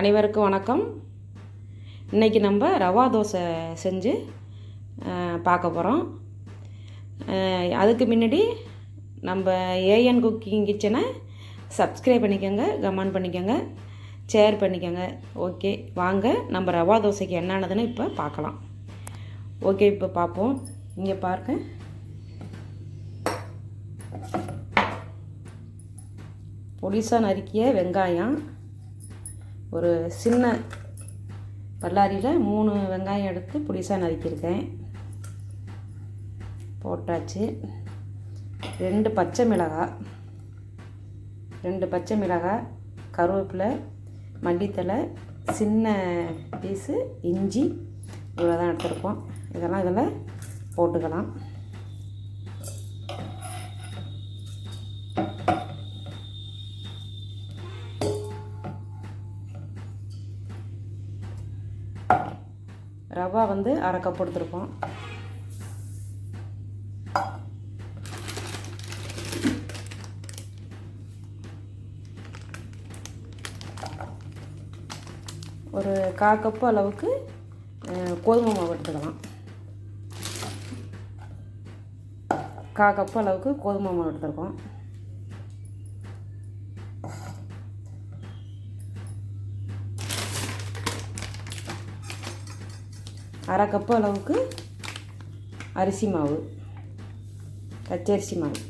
அனைவருக்கும் வணக்கம். இன்றைக்கி நம்ம ரவா தோசை செஞ்சு பார்க்க போகிறோம் அதுக்கு முன்னாடி நம்ம ஏஎன் குக்கிங் கிச்சனை சப்ஸ்கிரைப் பண்ணிக்கோங்க கமெண்ட் பண்ணிக்கோங்க ஷேர் பண்ணிக்கோங்க. ஓகே வாங்க நம்ம ரவா தோசைக்கு என்னென்னதுன்னு இப்போ பார்க்கலாம். ஓகே இப்போ பார்ப்போம். இங்கே பாருங்க. பொடிசாக நறுக்கிய வெங்காயம். ஒரு சின்ன பல்லாரியில் மூணு வெங்காயம் எடுத்து புடிசாக நறுக்கியிருக்கேன். போட்டாச்சு. ரெண்டு பச்சை மிளகாய் ரெண்டு பச்சை மிளகாய் கருவேப்பிலை மல்லித்தலை சின்ன பீஸு இஞ்சி இவ்வளோ தான் எடுத்துருக்கோம். இதெல்லாம் இதில் போட்டுக்கலாம். வந்து அரை கப் எடுத்துருக்கோம் ஒரு கா கப்பு அளவுக்கு கோதுமை மாவு எடுத்துக்கலாம். கா கப்பு அளவுக்கு கோதுமை மாவு எடுத்துருக்கோம். அரை கப்பு அளவுக்கு அரிசி மாவு பச்சரிசி மாவு.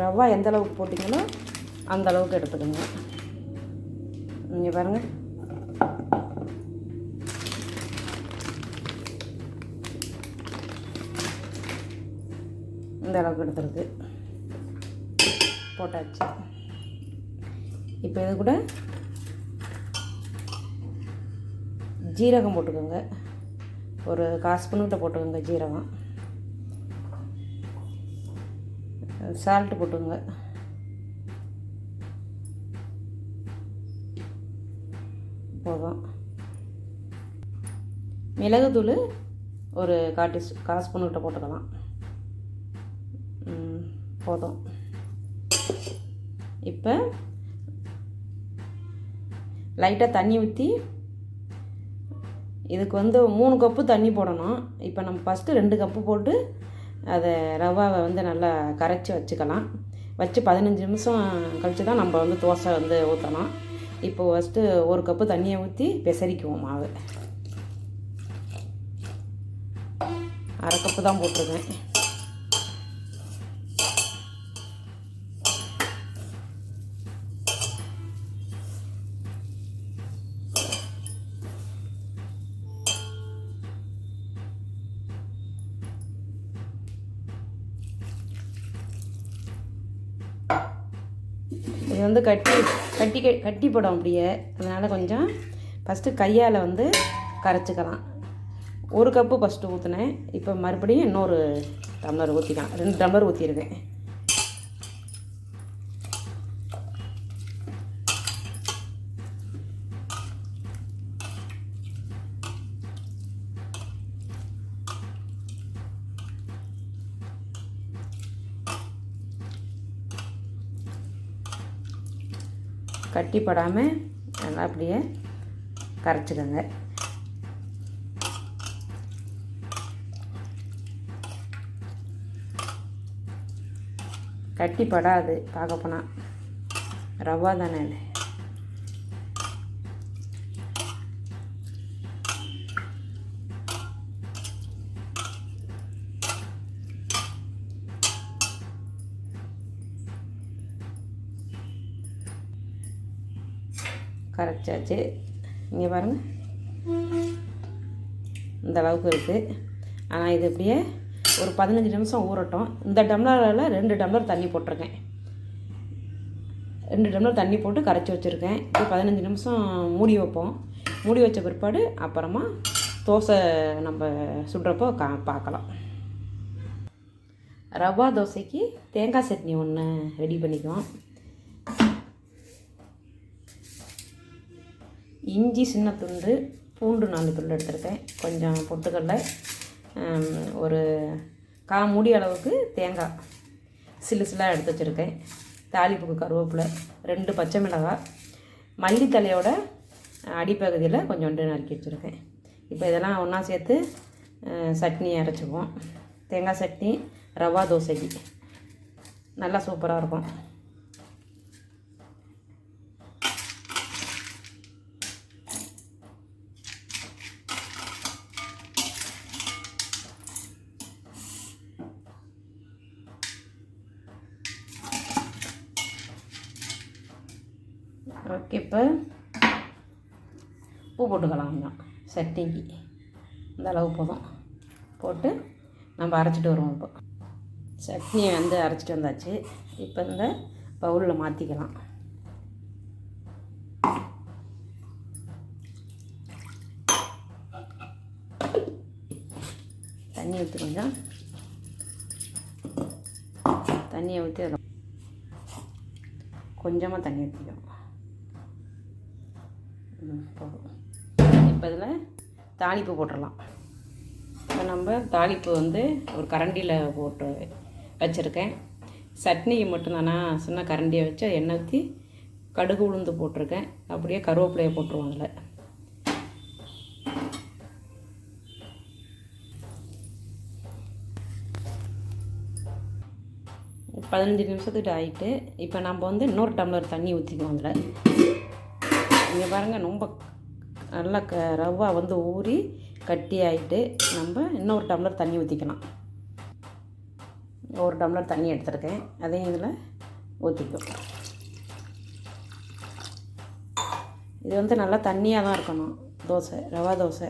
ரவா எந்த அளவுக்கு போட்டிங்களோ அந்த அளவுக்கு எடுத்துக்கோங்க. நீங்கள் பாருங்கள் இந்த அளவுக்கு எடுத்துருக்கு. போட்டாச்சு. இப்போ இது கூட ஜீரகம் போட்டுக்கோங்க. ஒரு காசு ஸ்பூன்கிட்ட போட்டுக்கோங்க ஜீரகம். சால்ட்டு போட்டுக்கோங்க. போதும். மிளகுத்தூள் ஒரு காட்டி கால் ஸ்பூன்கிட்ட போட்டுக்கலாம். போதும். இப்போ லைட்டாக தண்ணி ஊற்றி இதுக்கு வந்து மூணு கப்பு தண்ணி போடணும். இப்போ நம்ம ஃபஸ்ட்டு ரெண்டு கப்பு போட்டு அதை ரவாவை வந்து நல்லா கரைச்சி வச்சுக்கலாம். வச்சு பதினஞ்சு நிமிஷம் கழித்து தான் நம்ம வந்து தோசை வந்து ஊற்றணும் இப்போ ஃபஸ்ட்டு ஒரு கப்பு தண்ணியை ஊற்றி பெசரிக்குவோம் மாவு. அரை கப்பு தான் போட்டிருக்கேன். இது வந்து கட்டி கட்டி கட்டிப்படும் கட்டி போடும் அப்படியே. அதனால் கொஞ்சம் ஃபஸ்ட்டு கையால் வந்து கரைச்சிக்கலாம். ஒரு கப்பு ஃபஸ்ட்டு ஊற்றினேன் இப்போ மறுபடியும் இன்னொரு டம்ளர் ஊற்றிக்கலாம் ரெண்டு டம்ளர் ஊற்றிருக்கேன் கட்டிப்படாமல் நல்லா அப்படியே கரைச்சிக்கோங்க கட்டிப்படாது பார்க்க போனால் ரவா தானே கரைச்சாச்சு. இங்கே பாருங்கள் இந்த அளவுக்கு இருக்குது ஆனால் இது அப்படியே ஒரு பதினஞ்சு நிமிஷம் ஊறட்டும். இந்த டம்ளரில் ரெண்டு டம்ளர் தண்ணி போட்டிருக்கேன். ரெண்டு டம்ளர் தண்ணி போட்டு கரைச்சி வச்சுருக்கேன். இப்போ பதினஞ்சு நிமிஷம் மூடி வைப்போம். மூடி வச்ச பிற்பாடு அப்புறமா தோசை நம்ம சுடுறப்போ கா பார்க்கலாம். ரவா தோசைக்கு தேங்காய் சட்னி ஒன்று ரெடி பண்ணிக்குவோம். இஞ்சி சின்ன துண்டு பூண்டு நாலு துண்டு எடுத்திருக்கேன். கொஞ்சம் பொட்டுக்கடலை ஒரு கா மூடி அளவுக்கு தேங்காய் சில்லு சில்லாக எடுத்து வச்சுருக்கேன். தாளிப்புக்கு கருவேப்பிலை ரெண்டு பச்சை மிளகாய் மல்லித்தலையோட அடிப்பகுதியில் கொஞ்சோண்டு நறுக்கி வச்சுருக்கேன். இப்போ இதெல்லாம் ஒன்றா சேர்த்து சட்னி அரைச்சிக்குவோம். தேங்காய் சட்னி ரவா தோசைக்கு. நல்லா சூப்பராக இருக்கும். ஓகே இப்போ பூ போட்டுக்கலாம் கொஞ்சம். சட்னிக்கு இந்த அளவு போதும். போட்டு நம்ம அரைச்சிட்டு வருவோம் இப்போ. சட்னியை வந்து அரைச்சிட்டு வந்தாச்சு. இப்போ இந்த பவுலில் மாற்றிக்கலாம் தண்ணி ஊற்றி கொஞ்சம். தண்ணியை ஊற்றி அதில் கொஞ்சமாக தண்ணி ஊற்றிக்கணும் இப்போ இதில் தாளிப்பு போட்டுடலாம் இப்போ நம்ம தாளிப்பு வந்து ஒரு கரண்டியில் போட்டு வச்சுருக்கேன். சட்னிக்கு மட்டும்தானா சின்ன கரண்டியை வச்சு எண்ணெய் ஊற்றி கடுகு உளுந்து போட்டிருக்கேன். அப்படியே கருவேப்பிலையை போட்டுருவோம் அதில். பதினஞ்சு நிமிஷத்துக்கிட்ட ஆகிட்டு இப்போ நம்ம வந்து இன்னொரு டம்ளர் தண்ணி ஊற்றிக்குவோம் அதில். இங்கே பாருங்கள் ரொம்ப நல்லா க ரவா வந்து ஊறி கட்டி ஆகிட்டு நம்ம இன்னொரு டம்ளர் தண்ணி ஊற்றிக்கலாம் ஒரு டம்ளர் தண்ணி எடுத்துருக்கேன். அதையும் இதில் ஊற்றிக்கும் இது வந்து நல்லா தண்ணியாக தான் இருக்கணும். தோசை ரவா தோசை.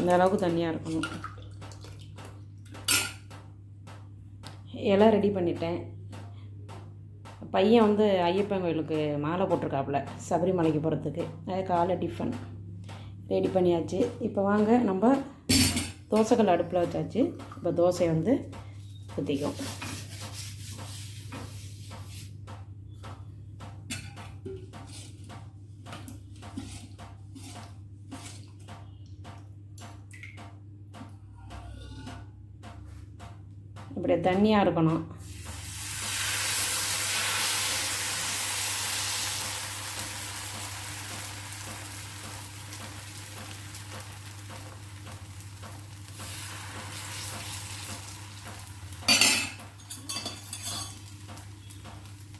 இந்த அளவுக்கு தண்ணியாக இருக்கணும். எல்லாம் ரெடி பண்ணிட்டேன். பையன் வந்து ஐயப்பன் கோயிலுக்கு மாலை போட்டிருக்காப்புல சபரிமலைக்கு போகிறதுக்கு அது காலை டிஃபன் ரெடி பண்ணியாச்சு. இப்போ வாங்க நம்ம தோசைக்கல் அடுப்பில் வச்சாச்சு. இப்போ தோசை வந்து ஊற்றிக்கும் இப்படி தண்ணியாக இருக்கணும்.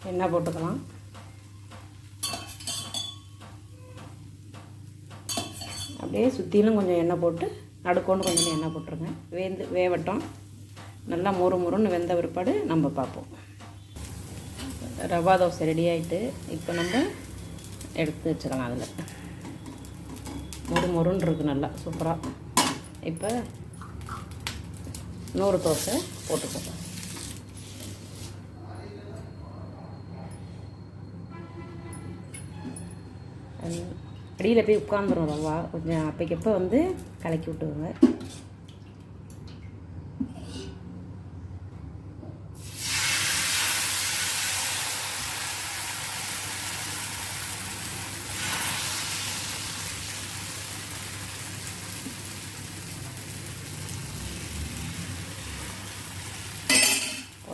எண்ணெய் போட்டுக்கலாம். அப்படியே சுற்றிலும் கொஞ்சம் எண்ணெய் போட்டு நடுக்கோண்டு கொஞ்சம் எண்ணெய் போட்டுருங்க. வேந்து வேவட்டும். நல்லா மொறு மொறுன்னு வெந்த பிற்பாடு நம்ம பார்ப்போம். ரவா தோசை ரெடி ஆகிட்டு இப்போ நம்ம எடுத்து வச்சுக்கலாம் அதில். மொறு மொறுன்னு இருக்குது நல்லா சூப்பராக இப்போ நூறு தோசை போட்டுக்கோங்க. அடியில் போய் உட்காந்துரும் ரவா. கொஞ்சம் அப்போக்கப்போ வந்து கலக்கி விட்டுருங்க.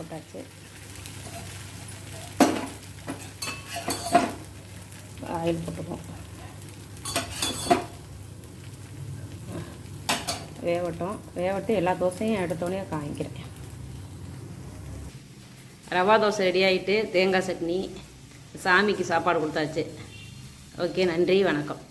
போட்டாச்சு. ஆயில் போட்டுப்போம். வேவட்டும். வேவட்டு எல்லா தோசையும் எடுத்தோடனே காய்க்கிறேன். ரவா தோசை ரெடி ஆகிட்டு தேங்காய் சட்னி. சாமிக்கு சாப்பாடு கொடுத்தாச்சு. ஓகே நன்றி வணக்கம்.